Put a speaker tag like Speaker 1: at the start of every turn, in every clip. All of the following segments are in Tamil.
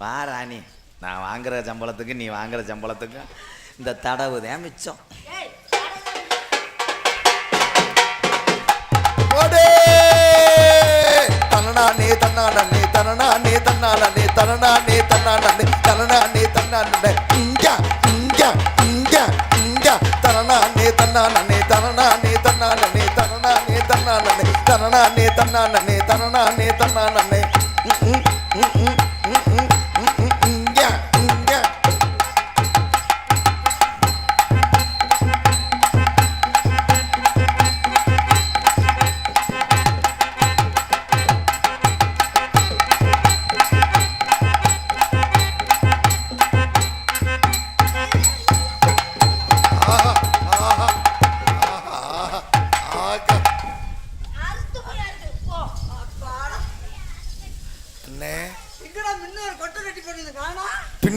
Speaker 1: வா ராணி நான் வாங்குற சம்பளத்துக்கு நீ வாங்குற சம்பளத்துக்கும் இந்த தடவு தான் மிச்சம்.
Speaker 2: ஓடே தனனானே தன்னானே தனனானே தன்னானே தனனானே தன்னானே தனனானே தன்னானே இங்க இங்க இங்க இங்க. தனனானே தன்னானே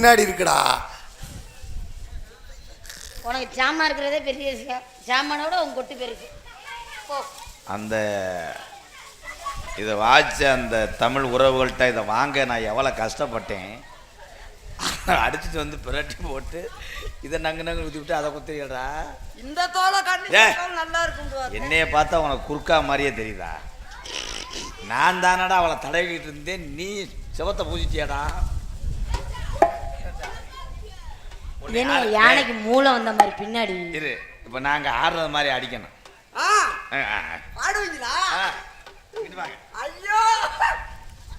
Speaker 2: பின்னாடி இருக்குடா.
Speaker 3: உனக்கு ஜாமான் இருக்கிறதே பெரிய விஷயம். ஜாமானோட உன் கொட்டு பெருசு
Speaker 1: அந்த இதை வாய்ச்ச அந்த தமிழ் உறவுகள்கிட்ட இதை வாங்க நான் எவ்வளோ கஷ்டப்பட்டேன். அடிச்சுட்டு வந்து பிரட்டி போட்டு இதை நங்கு நங்கு ஊற்றி விட்டு அதை குத்திரிடா
Speaker 4: இந்த தோலை கண்ணு
Speaker 1: ஏய்.
Speaker 4: நல்லா இருக்கும்
Speaker 1: என்னைய பார்த்தா உனக்கு குறுக்கா மாதிரியே தெரியுதா? நான் தானடா அவளை தடவிக்கிட்டு இருந்தேன். நீ சிவத்தை பூஜிட்டியாடா
Speaker 3: என்ன யானைக்கு மூளை வந்த மாதிரி பின்னாடி.
Speaker 1: இரு. இப்போ நாங்கள் ஆடுறது மாதிரி அடிக்கணும்.
Speaker 4: ஆடுவீங்களா. ஐயோ.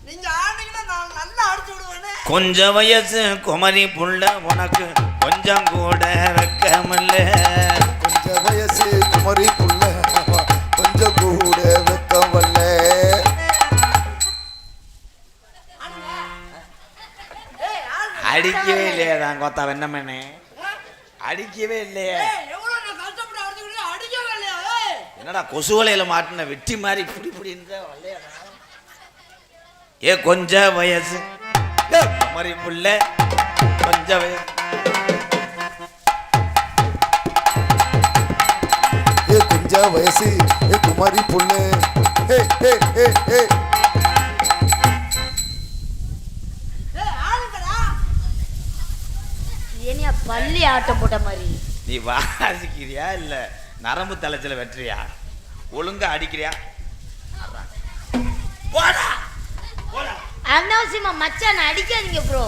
Speaker 4: நீங்க ஆடுனீங்கன்னா நான் நல்லா அடிச்சு விடுவேனே.
Speaker 1: கொஞ்சம் வயசு குமரி புள்ள உனக்கு கொஞ்சம் கூட வெக்கமில்ல.
Speaker 2: கொஞ்சம் வயசு குமரி
Speaker 1: அடிக்கவே இல்லையே தான் கொத்தா வெண்ணமேனே. அடிக்கவே இல்லையே. என்னடா கொசு வலையில மாட்டின வெட்டி மாதிரி இப்படி இப்படின்ற வரலையாடா ஏ கொஞ்சம் வயசு. ஏ, குமரி புள்ள. கொஞ்சம் வயசு.
Speaker 2: ஏ கொஞ்சம் வயசு. ஏ குமரி புள்ள. ஏ ஏ ஏ ஏ.
Speaker 3: பள்ளி ஆட்டம் போட்ட மாதிரி.
Speaker 1: நீ வாசிக்கிறியா இல்ல நரம்பு தலைச்சல வெட்டுறியா? ஒழுங்கா அடிக்கிறியா? போடா! போடா!
Speaker 3: அனாவசியமா மச்சான் அடிக்காதீங்க ப்ரோ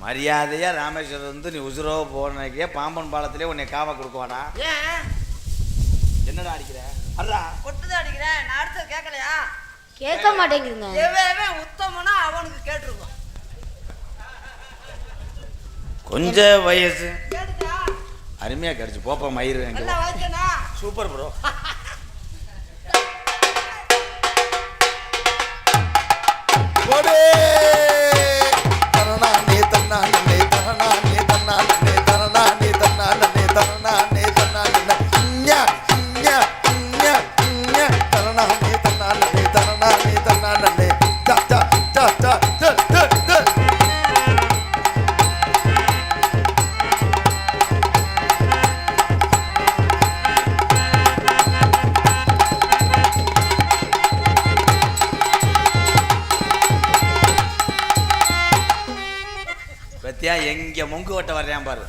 Speaker 1: மரியாதையா ராமேஸ்வரம் வந்து நீ உசுரோ போனக்கே பாம்பன் பாலத்திலே உன்னை காவ கொடுக்குவாடா
Speaker 4: ஏன்?
Speaker 1: என்னடா அடிக்கிற? அடா
Speaker 4: கொட்டுதான் அடிக்கிறேன் நான் அடுத்தது கேட்கலையா?
Speaker 3: கேட்க மாட்டேங்குதுங்க.
Speaker 4: எவன் உத்தமனா அவனுக்கு கேட்டிருக்கோம்.
Speaker 1: கொஞ்சம் வயசு.
Speaker 4: கேட்டுச்சா?
Speaker 1: அருமையா கிடைச்சு. போப்பா மயிறு சூப்பர் ப்ரோ பத்தியா எங்க முங்கு வட்ட வர்றேன் பாரு.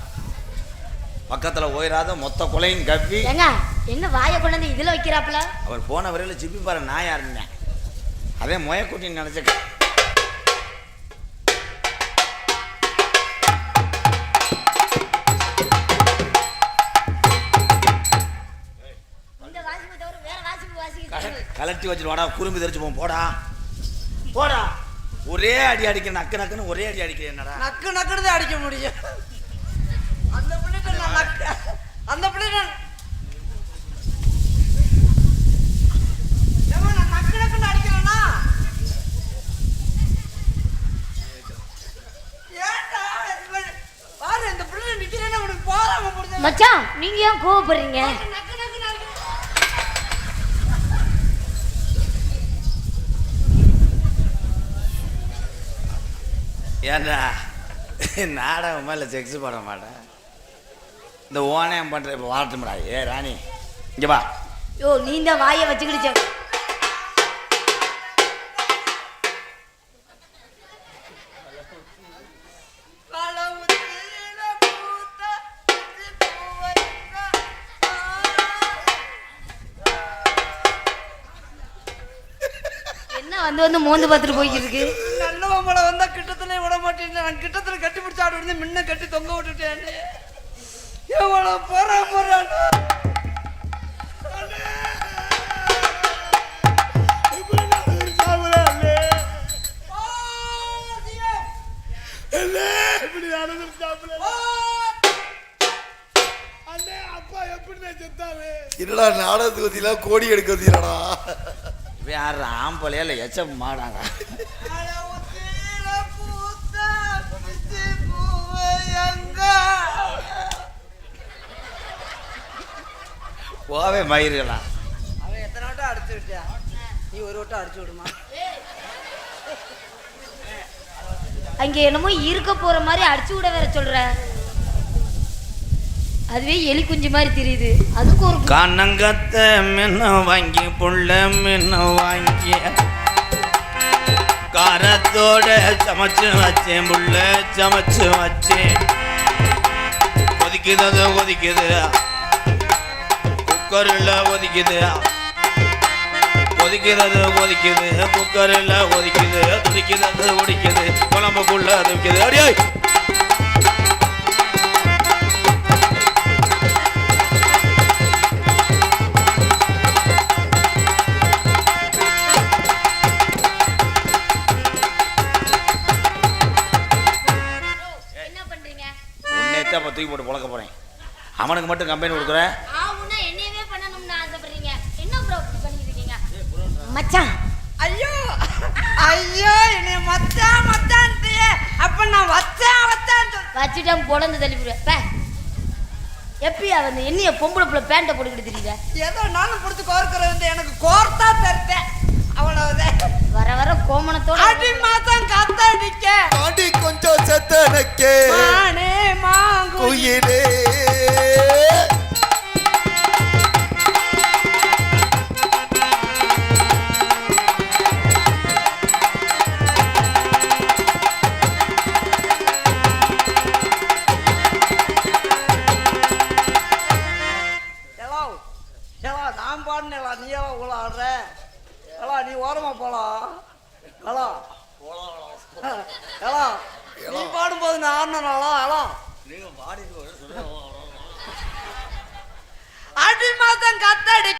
Speaker 1: பக்கத்துல ஓயிராத மொத்த கொலையும் கவ்வி.
Speaker 3: ஏங்க என்ன வாயை கொண்டு வந்து இதுல வைக்கிறாப்புல?
Speaker 1: அவர் போன வரையில சிப்பி பாரு நான் யாருந்தேன் அதே முயக்குட்டின்னு நினைச்ச கலட்டி வச்சுட்டு வாடா குறும்பு தெரிச்சு போவோம். போடா. போடா. ஒரே அடி அடிக்க நக்கு நக்குன்னு ஒரே அடி அடிக்கிறேன் என்னடா.
Speaker 4: நக்கு நக்குன்னு அடிக்க முடியும். அந்த பிள்ளைகிட்ட நான் நக்கு அந்த பிள்ளைகிட்ட ஏம்மா, நான் நக்கு நக்குன்னு அடிக்கிறேனா? ஏன்டா இவன் பாரு இந்த பிள்ளை முடிஞ்ச
Speaker 3: மச்சான் நீங்க நீங்க ஏன் கோவப்படுறீங்க?
Speaker 1: ஏன்டா நாடகமா இல்லை செக்ஸ் போட மாட்டேன். இந்த ஓனையம் பண்ணுற இப்போ வாட்டமுடா ஏ ராணி இங்கே வா.
Speaker 3: யோ நீ இந்த வாயை வச்சுக்கிடுச்ச என்ன வந்து வந்து மோந்து பார்த்துட்டு போய்க்கிருக்கு
Speaker 4: நல்லவங்களை வந்தா கிட்டத்துல விட மாட்டேன் நான் கிட்டத்துல கட்டி பிடிச்சி ஆடு வந்து முன்ன கட்டி தொங்க விட்டுட்டேன் எவ்வளவு போறா போறானோ
Speaker 2: என்னடா நாடகத்துக்கு வந்தீங்களா? கோடி எடுக்க வந்தீங்களாடா?
Speaker 1: யார் ஆம்பளையா இல்லை எச்சம் மாடாங்க போவே மயிருங்களா
Speaker 4: அவன் எத்தனை வட்டம் அடிச்சு விட்டியா? நீ ஒரு வட்டம் அடிச்சு விடுமா?
Speaker 3: அங்க என்னமோ இருக்க போற மாதிரி அடிச்சு விட வேற சொல்ற. அதுவே எலி குஞ்சு மாதிரி தெரியுது. அதுக்கு ஒரு
Speaker 1: கண்ணங்கத்த மின்ன வாங்கி புள்ள மின்ன வாங்கி. காரத்தோட சமைச்சு வச்சேன் புள்ள சமைச்சு வச்சேன். கொதிக்குது அது கொதிக்குது. குக்கரில் கொதிக்குது கொதிக்கிறது கொதிக்குது குக்கரில் கொதிக்குது துடிக்கிறது குடிக்குது குழம்புக்குள்ள துடிக்குது. அடியே இப்போ தூக்கி போட்டு புழக்க போகிறேன் அவனுக்கு மட்டும் கம்பெனி கொடுக்குறேன்
Speaker 3: மச்சான்.
Speaker 4: ஐயோ ஐயோ என்னை மச்சான் மச்சான்ட்டியே. அப்ப நான் வச்சான் வச்சான்
Speaker 3: வச்சுட்டான் பொழந்து தள்ளி போடுவேன். பே. எப்பயா வந்து என்னைய பொம்பளை புள்ள பேண்ட்டை போட்டுக்கிட்டு தெரியுத
Speaker 4: ஏதோ நானும் பிடிச்சி கோர்க்கிறது எனக்கு கோர்த்தா தருத்தேன் அவ்வளவுதான்.
Speaker 3: வர வர கோமணத்தோட
Speaker 4: அடி மாதம் கத்தடிக்க
Speaker 2: ஆண்டி கொஞ்சம் செத்தனக்கே
Speaker 4: மானே மாங்கு பாடினேலா நீ எல்லாம் உள்ள ஆடுற? ஹலோ நீ ஓரமா போலாம் ஹலோ ஹலோ நீ பாடும்போது நான் ஆடினாலோ ஹலோ அடி மாதம் கத்தடிக்க